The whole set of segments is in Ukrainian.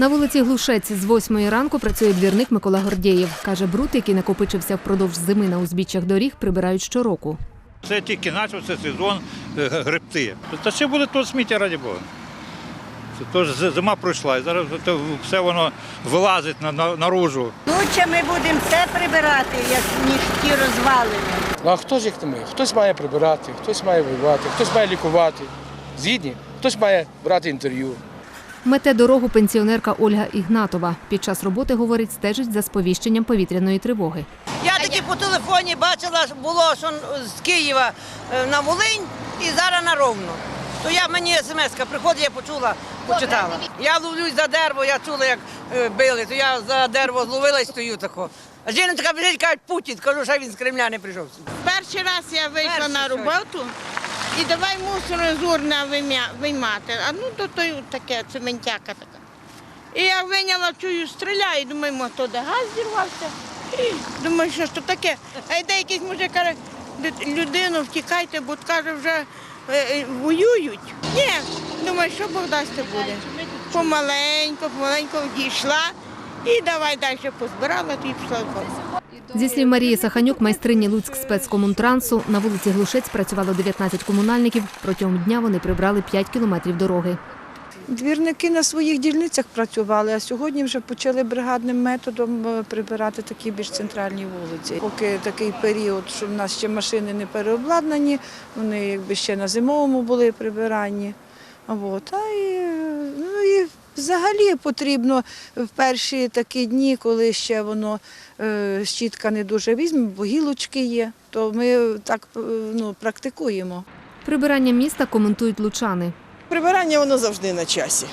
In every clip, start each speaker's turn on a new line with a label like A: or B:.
A: На вулиці Глушець з 8 ранку працює двірник Микола Гордєєв. Каже, бруд, який накопичився впродовж зими на узбіччях доріг, прибирають щороку.
B: Це тільки почався сезон е, грибти. Та ще буде тут сміття, раді Бога. Це тож зима пройшла, і зараз все воно вилазить на, на, наружу.
C: Лучше ми будемо все прибирати, як ніж ті розвалини.
D: Ну а хто ж як не ми? Хтось має прибирати, хтось має воювати, хтось має лікувати. Згідні, хтось має брати інтерв'ю.
A: Мете дорогу пенсіонерка Ольга Ігнатова. Під час роботи, говорить, стежить за сповіщенням повітряної тривоги.
E: Я таки по телефоні бачила, було що з Києва е, на Волинь і зараз на Ровно. То я мені смс приходить, я почула, почитала. Я ловлюсь за дерево, я чула, як е, били, то я за дерево зловила і стою тако. А жінка біжить, кажуть, Путін, кажу, що він з Кремля не прийшов.
F: Перший раз я вийшла
E: Перший
F: на роботу і давай мусор зурна виймати. А ну то той таке цементяка така. І я виняла, чую, стріляє, думаю, мо то де газ зірвався. Думаю, що ж то таке. А йде якийсь мужик каже, людину втікайте, бо каже, вже е, е, воюють. Ні, думаю, що Бог дасть буде. Помаленько, помаленько дійшла і давай далі позбирала, то і пішла.
A: Зі слів Марії Саханюк, майстрині Луцьк спецкомунтрансу, на вулиці Глушець працювало 19 комунальників. Протягом дня вони прибрали 5 кілометрів дороги.
G: Двірники на своїх дільницях працювали, а сьогодні вже почали бригадним методом е, прибирати такі більш центральні вулиці. Поки такий період, що в нас ще машини не переобладнані, вони якби ще на зимовому були прибиранні. От. А і, ну, і взагалі потрібно в перші такі дні, коли ще воно е, щітка не дуже візьме, бо гілочки є, то ми так е, ну, практикуємо.
A: Прибирання міста коментують лучани.
H: Прибирання воно завжди на часі,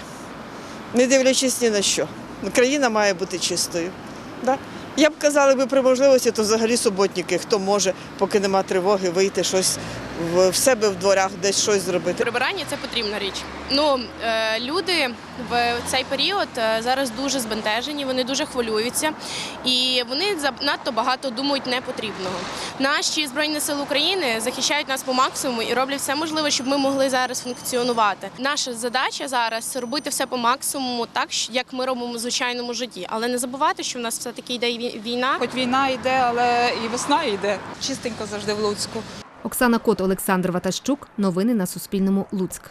H: не дивлячись ні на що. Країна має бути чистою. Да? Я б казала, би при можливості, то взагалі суботники, хто може, поки нема тривоги, вийти щось в, себе в дворах, десь щось зробити.
I: Прибирання це потрібна річ. Ну е, люди в цей період е, зараз дуже збентежені, вони дуже хвилюються і вони занадто багато думають непотрібного. Наші збройні сили України захищають нас по максимуму і роблять все можливе, щоб ми могли зараз функціонувати. Наша задача зараз робити все по максимуму, так як ми робимо в звичайному житті, але не забувати, що в нас все таки йде вій- війна.
J: Хоч війна йде, але і весна йде. Чистенько завжди в Луцьку.
A: Оксана Кот, Олександр Ватащук. Новини на Суспільному. Луцьк.